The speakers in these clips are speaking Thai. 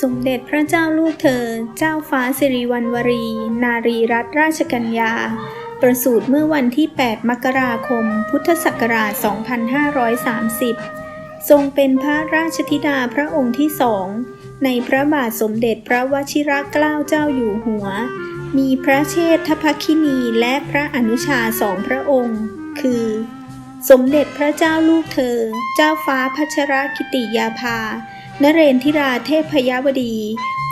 สมเด็จพระเจ้าลูกเธอ เจ้าฟ้าสิริวัณวรี นารีรัตนราชกัญญา ประสูติเมื่อวันที่ 8 มกราคม พุทธศักราช 2530 ทรงเป็นพระราชธิดาพระองค์ที่สอง ในพระบาทสมเด็จพระวชิรเกล้าเจ้าอยู่หัว มีพระเชษฐภคินีและพระอนุชาสองพระองค์ คือ สมเด็จพระเจ้าลูกเธอ เจ้าฟ้าพัชรกิติยาภา นเรนทิราเทพพยวดี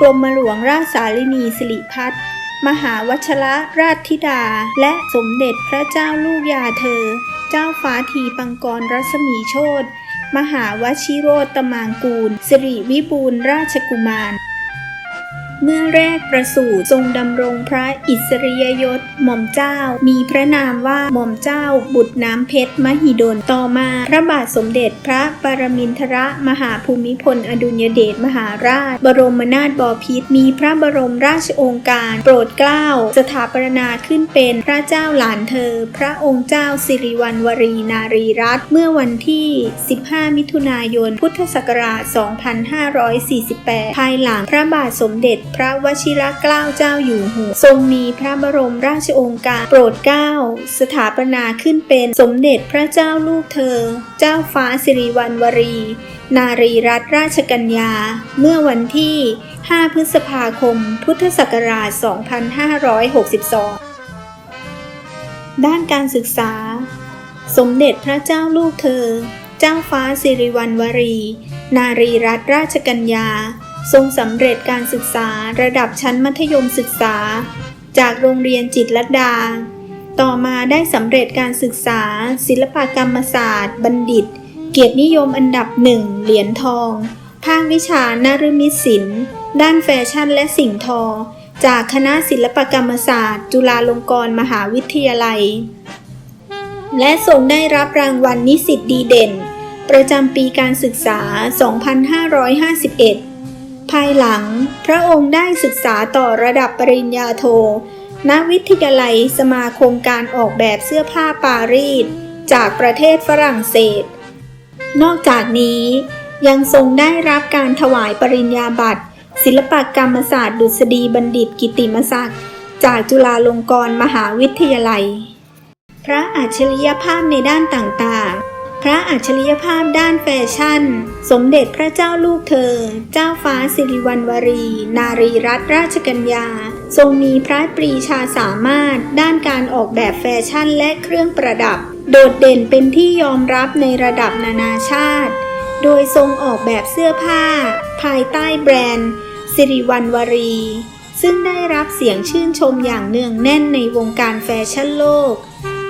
กรมหลวงราชสาลินีสิริพัฒน์มหาวัชระราชธิดา และสมเด็จพระเจ้าลูกยาเธอ เจ้าฟ้าทีปังกรรัศมีโชตมหาวชิโรตมางกูลสิริวิบูลราชกุมาร เมื่อแรกประสูติทรงดำรงพระอิสริยยศหม่อมเจ้า มีพระนามว่าหม่อมเจ้า บุตรน้ำเพชรมหิดล ต่อมาพระบาทสมเด็จพระปรมินทรมหาภูมิพลอดุลยเดชมหาราช บรมนาถบพิตรมีพระบรมราชองค์การ โปรดเกล้า สถาปนาขึ้นเป็นพระเจ้าหลานเธอ พระองค์เจ้าสิริวัณวรีนารีรัตน์เมื่อวันที่ 15 มิถุนายน พุทธศักราช 2548 ภายหลังพระบาทสมเด็จพระวชิรเกล้าเจ้าอยู่หัวทรงมีพระบรมราชโองการโปรดเกล้าสถาปนาขึ้นเป็นสมเด็จพระเจ้าลูกเธอ เจ้าฟ้าสิริวัณวรี นารีรัตนราชกัญญา เมื่อวันที่ 5 พฤษภาคม พุทธศักราช 2562 ด้านการศึกษา สมเด็จพระเจ้าลูกเธอ เจ้าฟ้าสิริวัณวรี นารีรัตนราชกัญญา ทรงสำเร็จการศึกษาระดับชั้นมัธยมศึกษา จากโรงเรียนจิตรลดา ต่อมาได้สำเร็จการศึกษา ศิลปกรรมศาสตร์ บัณฑิต เกียรตินิยมอันดับหนึ่งเหรียญทอง ภาควิชานฤมิตศิลป์ด้านแฟชั่นและสิ่งทอ จากคณะศิลปกรรมศาสตร์ จุฬาลงกรณ์มหาวิทยาลัย และทรงได้รับรางวัลนิสิตดีเด่น ประจำปีการศึกษา 2551 ภายหลัง พระองค์ได้ศึกษาต่อระดับปริญญาโท ณ วิทยาลัยสมาคมการออกแบบเสื้อผ้าปารีส จากประเทศฝรั่งเศส นอกจากนี้ยังทรงได้รับการถวายปริญญาบัตร ศิลปกรรมศาสตร์ดุษฎีบัณฑิตกิติมศักดิ์จากจุฬาลงกรณ์มหาวิทยาลัย พระอัจฉริยภาพในด้านต่างๆ พระอัจฉริยภาพด้านแฟชั่น สมเด็จพระเจ้าลูกเธอ เจ้าฟ้าสิริวัณวรี นารีรัตนราชกัญญา ทรงมีพระปรีชาสามารถ ด้านการออกแบบแฟชั่นและเครื่องประดับ โดดเด่นเป็นที่ยอมรับในระดับนานาชาติ โดยทรงออกแบบเสื้อผ้า ภายใต้แบรนด์สิริวัณวรี ซึ่งได้รับเสียงชื่นชมอย่างเนืองแน่นในวงการแฟชั่นโลก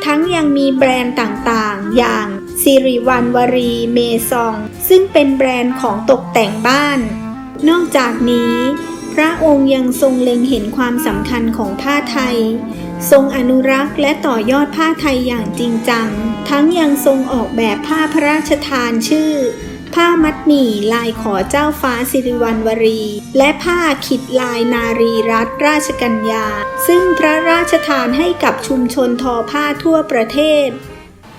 ทั้งยังมีแบรนด์ต่างๆ อย่าง สิริวัณวรีเมซอง ซึ่งเป็นแบรนด์ของตกแต่งบ้าน นอกจากนี้ พระองค์ยังทรงเล็งเห็นความสำคัญของผ้าไทย ทรงอนุรักษ์และต่อยอดผ้าไทยอย่างจริงจัง ทั้งยังทรงออกแบบผ้าพระราชทานชื่อ ผ้ามัดหมี่ลายขอเจ้าฟ้าสิริวัณวรี และผ้าขิดลายนารีรัตนราชกัญญา ซึ่งพระราชทานให้กับชุมชนทอผ้าทั่วประเทศ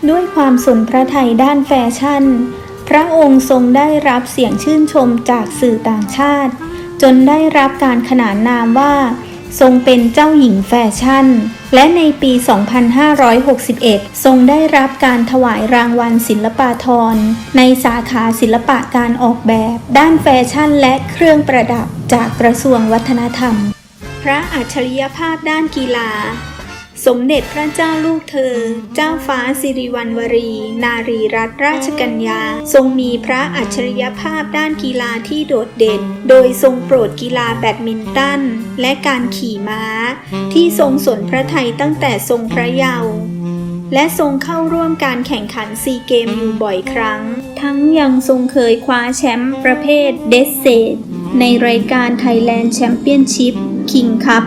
ด้วยความสนพระไทยด้านแฟชั่น พระองค์ทรงได้รับเสียงชื่นชมจากสื่อต่างชาติ จนได้รับการขนานนามว่า ทรงเป็นเจ้าหญิงแฟชั่น และในปี 2561 ทรงได้รับการถวายรางวัลศิลปาธรในสาขาศิลปะการออกแบบ ด้านแฟชั่นและเครื่องประดับจากกระทรวงวัฒนธรรม พระอัจฉริยภาพด้านกีฬา สมเด็จพระเจ้าลูกเธอ เจ้าฟ้าสิริวัณวรี นารีรัตนราชกัญญา ทรงมีพระอัจฉริยภาพด้านกีฬาที่โดดเด่น โดยทรงโปรดกีฬาแบดมินตัน และการขี่ม้า ที่ทรงสนพระไทยตั้งแต่ทรงพระเยาว์และทรงเข้าร่วมการแข่งขันซีเกมอยู่บ่อยครั้ง ทั้งยังทรงเคยคว้าแชมป์ประเภทเดสเซตในรายการ Thailand Championship King Cup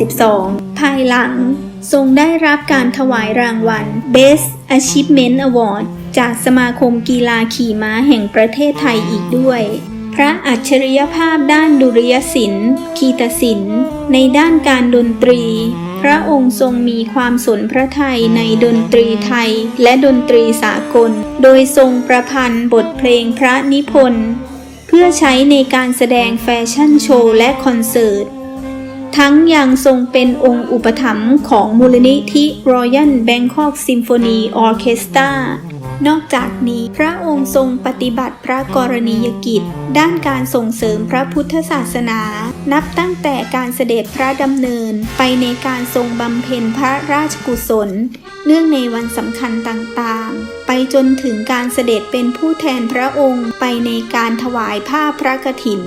2012 ภายหลัง ทรงได้รับการถวายรางวัล Best Achievement Award จากสมาคมกีฬาขี่ม้าแห่งประเทศไทยอีกด้วย พระอัจฉริยภาพด้านดุริยศิลป์ คีตศิลป์ ในด้านการดนตรี พระองค์ทรงมีความสนพระไทยในดนตรีไทยและดนตรีสากล โดยทรงประพันธ์บทเพลงพระนิพนธ์ เพื่อใช้ในการแสดงแฟชั่นโชว์และคอนเสิร์ต ทั้งยังทรงเป็นองค์อุปถัมภ์ของมูลนิธิ Royal Bangkok Symphony Orchestra นอกจากนี้พระองค์ทรงปฏิบัติพระกรณียกิจ ด้านการส่งเสริมพระพุทธศาสนา นับตั้งแต่การเสด็จพระดำเนินไปในการทรงบำเพ็ญพระราชกุศล เนื่องในวันสำคัญต่างๆ ไปจนถึงการเสด็จเป็นผู้แทนพระองค์ไปในการถวายผ้าพระกฐิน